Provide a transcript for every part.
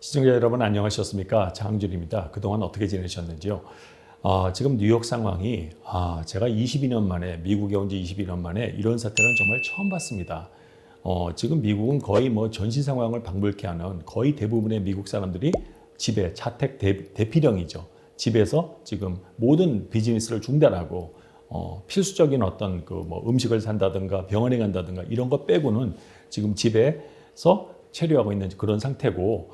시청자 여러분 안녕하셨습니까? 장준입니다. 그동안 어떻게 지내셨는지요? 아, 지금 뉴욕 상황이 아, 제가 22년 만에 미국에 온 지 22년 만에 이런 사태는 정말 처음 봤습니다. 어, 지금 미국은 거의 뭐 전신 상황을 방불케 하는 거의 대부분의 미국 사람들이 집에 자택 대, 대피령이죠. 집에서 지금 모든 비즈니스를 중단하고 어, 필수적인 어떤 그 뭐 음식을 산다든가 병원에 간다든가 이런 거 빼고는 지금 집에서 체류하고 있는 그런 상태고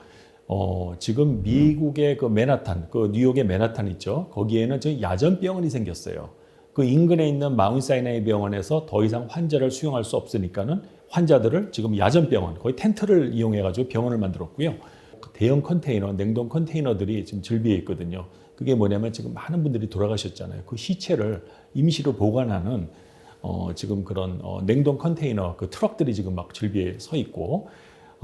어, 지금 미국의 그 맨하탄, 그 뉴욕의 맨하탄 있죠. 거기에는 저 야전 병원이 생겼어요. 그 인근에 있는 마운사이나이 병원에서 더 이상 환자를 수용할 수 없으니까는 환자들을 지금 야전 병원, 거의 텐트를 이용해가지고 병원을 만들었고요. 그 대형 컨테이너, 냉동 컨테이너들이 지금 즐비해 있거든요. 그게 뭐냐면 지금 많은 분들이 돌아가셨잖아요. 그 시체를 임시로 보관하는 어, 지금 그런 어, 냉동 컨테이너 그 트럭들이 지금 막 즐비해 서 있고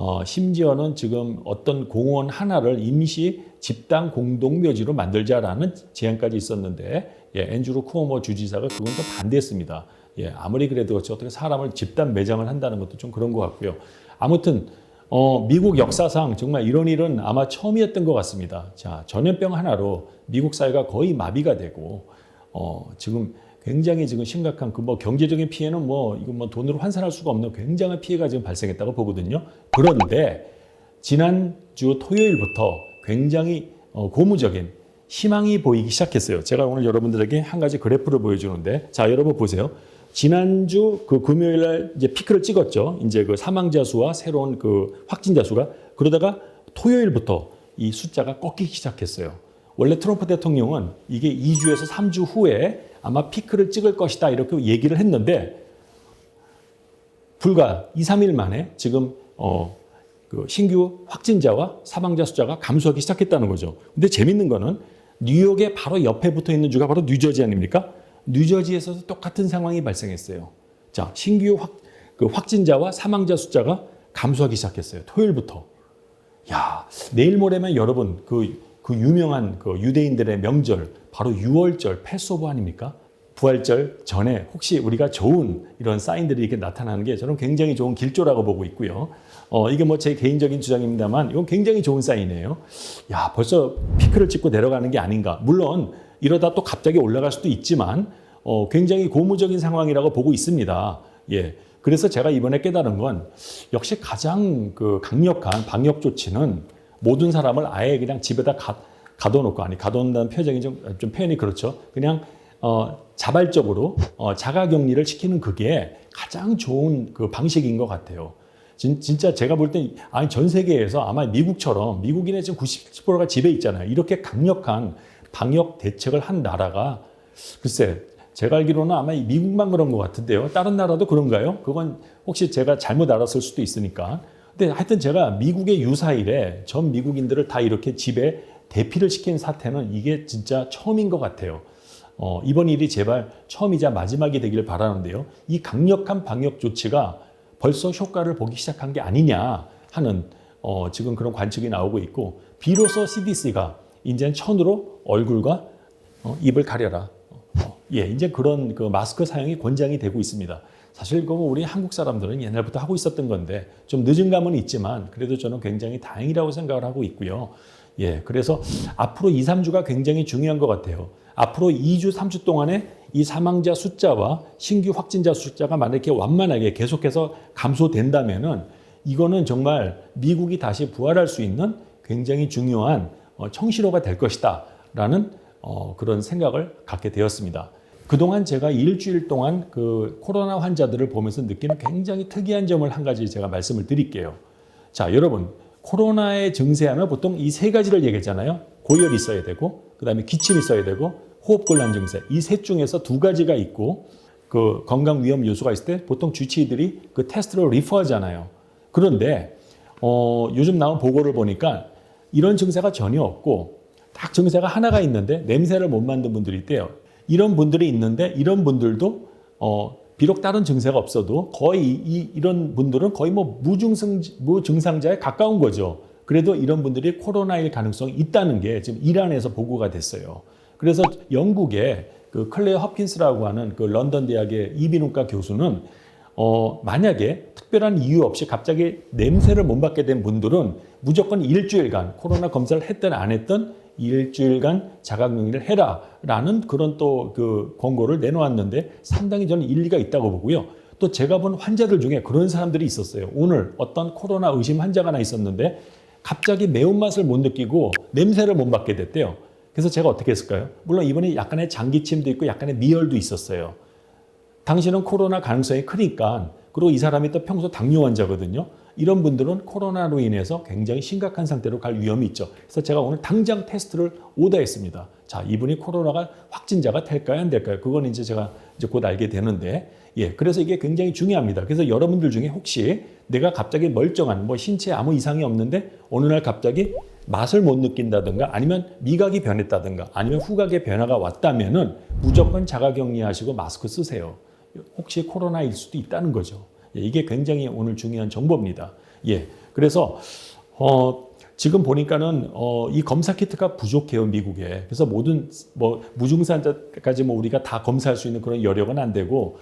어, 심지어는 지금 어떤 공원 하나를 임시 집단 공동묘지로 만들자라는 제안까지 있었는데 예, 앤드루 쿠오모 주지사가 그건 또 반대했습니다. 예, 아무리 그래도 어떻게 사람을 집단 매장을 한다는 것도 좀 그런 것 같고요. 아무튼 어, 미국 역사상 정말 이런 일은 아마 처음이었던 것 같습니다. 자, 전염병 하나로 미국 사회가 거의 마비가 되고 어, 지금 굉장히 지금 심각한 그 뭐 경제적인 피해는 뭐 이거 뭐 돈으로 환산할 수가 없는 굉장한 피해가 지금 발생했다고 보거든요. 그런데 지난주 토요일부터 굉장히 어, 고무적인 희망이 보이기 시작했어요. 제가 오늘 여러분들에게 한 가지 그래프를 보여주는데 자 여러분 보세요. 지난주 그 금요일 날 이제 피크를 찍었죠. 이제 그 사망자 수와 새로운 그 확진자 수가 그러다가 토요일부터 이 숫자가 꺾이기 시작했어요. 원래 트럼프 대통령은 이게 2주에서 3주 후에 아마 피크를 찍을 것이다 이렇게 얘기를 했는데 불과 2, 3일 만에 지금 어, 그 신규 확진자와 사망자 숫자가 감소하기 시작했다는 거죠. 근데 재밌는 거는 뉴욕의 바로 옆에 붙어 있는 주가 바로 뉴저지 아닙니까? 뉴저지에서도 똑같은 상황이 발생했어요. 자, 신규 확, 그 확진자와 사망자 숫자가 감소하기 시작했어요. 토요일부터. 야, 내일 모레면 여러분 그, 그 유명한 그 유대인들의 명절 바로 6월절 패소버 아닙니까? 부활절 전에 혹시 우리가 좋은 이런 사인들이 이렇게 나타나는 게 저는 굉장히 좋은 길조라고 보고 있고요. 어, 이게 뭐 제 개인적인 주장입니다만 이건 굉장히 좋은 사인이에요. 야, 벌써 피크를 찍고 내려가는 게 아닌가. 물론 이러다 또 갑자기 올라갈 수도 있지만 어, 굉장히 고무적인 상황이라고 보고 있습니다. 예. 그래서 제가 이번에 깨달은 건 역시 가장 그 강력한 방역 조치는 모든 사람을 아예 그냥 집에다 가, 가둬놓고 아니 가둬놓는다는 표정이 좀, 좀 표현이 그렇죠. 그냥 어, 자발적으로 어, 자가격리를 시키는 그게 가장 좋은 그 방식인 것 같아요. 진, 진짜 제가 볼 땐 아니 전 세계에서 아마 미국처럼 미국인의 지금 90%가 집에 있잖아요. 이렇게 강력한 방역 대책을 한 나라가 글쎄 제가 알기로는 아마 미국만 그런 것 같은데요. 다른 나라도 그런가요? 그건 혹시 제가 잘못 알았을 수도 있으니까. 근데 하여튼 제가 미국의 유사일에 전 미국인들을 다 이렇게 집에 대피를 시킨 사태는 이게 진짜 처음인 것 같아요. 어, 이번 일이 제발 처음이자 마지막이 되기를 바라는데요. 이 강력한 방역 조치가 벌써 효과를 보기 시작한 게 아니냐 하는 어, 지금 그런 관측이 나오고 있고 비로소 CDC가 이제 천으로 얼굴과 어, 입을 가려라. 어, 예, 이제 그런 그 마스크 사용이 권장이 되고 있습니다. 사실 그거 우리 한국 사람들은 옛날부터 하고 있었던 건데 좀 늦은 감은 있지만 그래도 저는 굉장히 다행이라고 생각을 하고 있고요. 예, 그래서 앞으로 2, 3주가 굉장히 중요한 것 같아요. 앞으로 2주, 3주 동안에 이 사망자 숫자와 신규 확진자 숫자가 만약에 완만하게 계속해서 감소된다면은 이거는 정말 미국이 다시 부활할 수 있는 굉장히 중요한 어, 청시로가 될 것이다라는 어, 그런 생각을 갖게 되었습니다. 그동안 제가 일주일 동안 그 코로나 환자들을 보면서 느끼는 굉장히 특이한 점을 한 가지 제가 말씀을 드릴게요. 자, 여러분, 코로나의 증세하면 보통 이 세 가지를 얘기했잖아요. 고열이 있어야 되고, 그 다음에 기침이 있어야 되고, 호흡곤란 증세. 이 셋 중에서 두 가지가 있고, 그 건강 위험 요소가 있을 때 보통 주치의들이 그 테스트를 리퍼하잖아요. 그런데, 어, 요즘 나온 보고를 보니까 이런 증세가 전혀 없고, 딱 증세가 하나가 있는데 냄새를 못 맡는 분들이 있대요. 이런 분들이 있는데 이런 분들도 어, 비록 다른 증세가 없어도 거의 이, 이런 분들은 거의 뭐 무증상, 무증상자에 가까운 거죠. 그래도 이런 분들이 코로나일 가능성이 있다는 게 지금 이란에서 보고가 됐어요. 그래서 영국의 그 클레어 허핀스라고 하는 그 런던 대학의 이비인후과 교수는 어, 만약에 특별한 이유 없이 갑자기 냄새를 못 맡게 된 분들은 무조건 일주일간 코로나 검사를 했든 안 했든 일주일간 자가격리를 해라라는 그런 또 그 권고를 내놓았는데 상당히 저는 일리가 있다고 보고요. 또 제가 본 환자들 중에 그런 사람들이 있었어요. 오늘 어떤 코로나 의심 환자가 하나 있었는데 갑자기 매운맛을 못 느끼고 냄새를 못 맡게 됐대요. 그래서 제가 어떻게 했을까요? 물론 이번에 약간의 장기침도 있고 약간의 미열도 있었어요. 당신은 코로나 가능성이 크니까 그리고 이 사람이 또 평소 당뇨 환자거든요. 이런 분들은 코로나로 인해서 굉장히 심각한 상태로 갈 위험이 있죠. 그래서 제가 오늘 당장 테스트를 오더했습니다. 자, 이분이 코로나가 확진자가 될까요, 안 될까요? 그건 이제 제가 이제 곧 알게 되는데, 예, 그래서 이게 굉장히 중요합니다. 그래서 여러분들 중에 혹시 내가 갑자기 멀쩡한 뭐 신체에 아무 이상이 없는데 어느 날 갑자기 맛을 못 느낀다든가 아니면 미각이 변했다든가 아니면 후각의 변화가 왔다면은 무조건 자가격리하시고 마스크 쓰세요. 혹시 코로나일 수도 있다는 거죠. 예, 이게 굉장히 오늘 중요한 정보입니다. 예, 그래서 어, 지금 보니까는 어, 이 검사 키트가 부족해요 미국에. 그래서 모든 뭐 무증상자까지 뭐 우리가 다 검사할 수 있는 그런 여력은 안 되고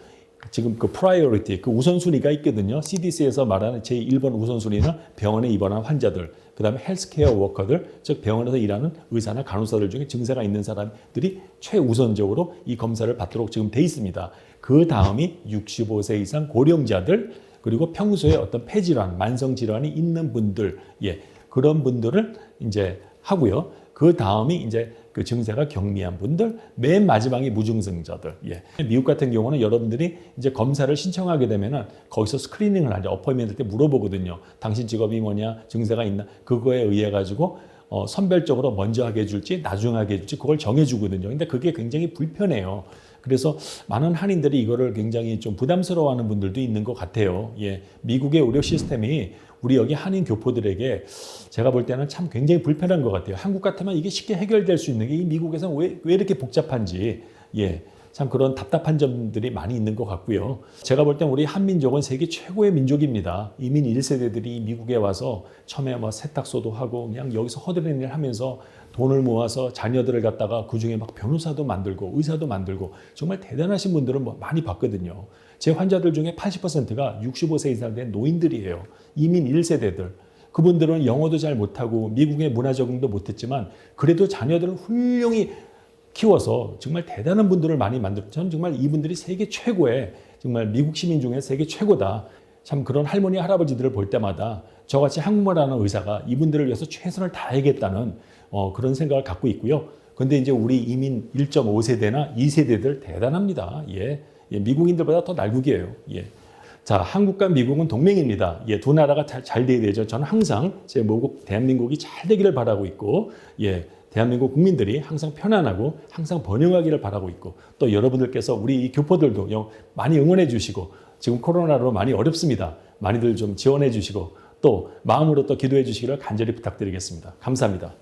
지금 그 프라이어리티 그 우선순위가 있거든요. CDC에서 말하는 제 1번 우선순위는 병원에 입원한 환자들, 그 다음에 헬스케어 워커들, 즉 병원에서 일하는 의사나 간호사들 중에 증세가 있는 사람들이 최우선적으로 이 검사를 받도록 지금 돼 있습니다. 그 다음이 65세 이상 고령자들 그리고 평소에 어떤 폐질환, 만성 질환이 있는 분들, 예, 그런 분들을 이제 하고요. 그 다음이 이제 그 증세가 경미한 분들, 맨 마지막이 무증상자들. 예. 미국 같은 경우는 여러분들이 이제 검사를 신청하게 되면은 거기서 스크리닝을 하죠. 어퍼이먼트 때 물어보거든요. 당신 직업이 뭐냐, 증세가 있나, 그거에 의해 가지고 어, 선별적으로 먼저 하게 해줄지, 나중에 하게 해줄지 그걸 정해주거든요. 근데 그게 굉장히 불편해요. 그래서 많은 한인들이 이거를 굉장히 좀 부담스러워하는 분들도 있는 것 같아요. 예, 미국의 의료 시스템이 우리 여기 한인 교포들에게 제가 볼 때는 참 굉장히 불편한 것 같아요. 한국 같으면 이게 쉽게 해결될 수 있는 게 이 미국에서는 왜, 왜 이렇게 복잡한지 예. 참 그런 답답한 점들이 많이 있는 것 같고요. 제가 볼 땐 우리 한민족은 세계 최고의 민족입니다. 이민 1세대들이 미국에 와서 처음에 뭐 세탁소도 하고 그냥 여기서 허드렛 일 하면서 돈을 모아서 자녀들을 갖다가 그 중에 막 변호사도 만들고 의사도 만들고 정말 대단하신 분들은 뭐 많이 봤거든요. 제 환자들 중에 80%가 65세 이상 된 노인들이에요. 이민 1세대들. 그분들은 영어도 잘 못하고 미국의 문화 적응도 못했지만 그래도 자녀들을 훌륭히 키워서 정말 대단한 분들을 많이 만들. 저는 정말 이분들이 세계 최고의 정말 미국 시민 중에 세계 최고다. 참 그런 할머니 할아버지들을 볼 때마다 저같이 한국말하는 의사가 이분들을 위해서 최선을 다하겠다는 어, 그런 생각을 갖고 있고요. 근데 이제 우리 이민 1.5세대나 2세대들 대단합니다. 예. 예, 미국인들보다 더 날국이에요. 예. 자, 한국과 미국은 동맹입니다. 예, 두 나라가 잘, 잘 돼야 되죠. 저는 항상 제 모국 대한민국이 잘 되기를 바라고 있고, 예, 대한민국 국민들이 항상 편안하고 항상 번영하기를 바라고 있고, 또 여러분들께서 우리 이 교포들도 영- 많이 응원해 주시고, 지금 코로나로 많이 어렵습니다. 많이들 좀 지원해 주시고, 또 마음으로 또 기도해 주시기를 간절히 부탁드리겠습니다. 감사합니다.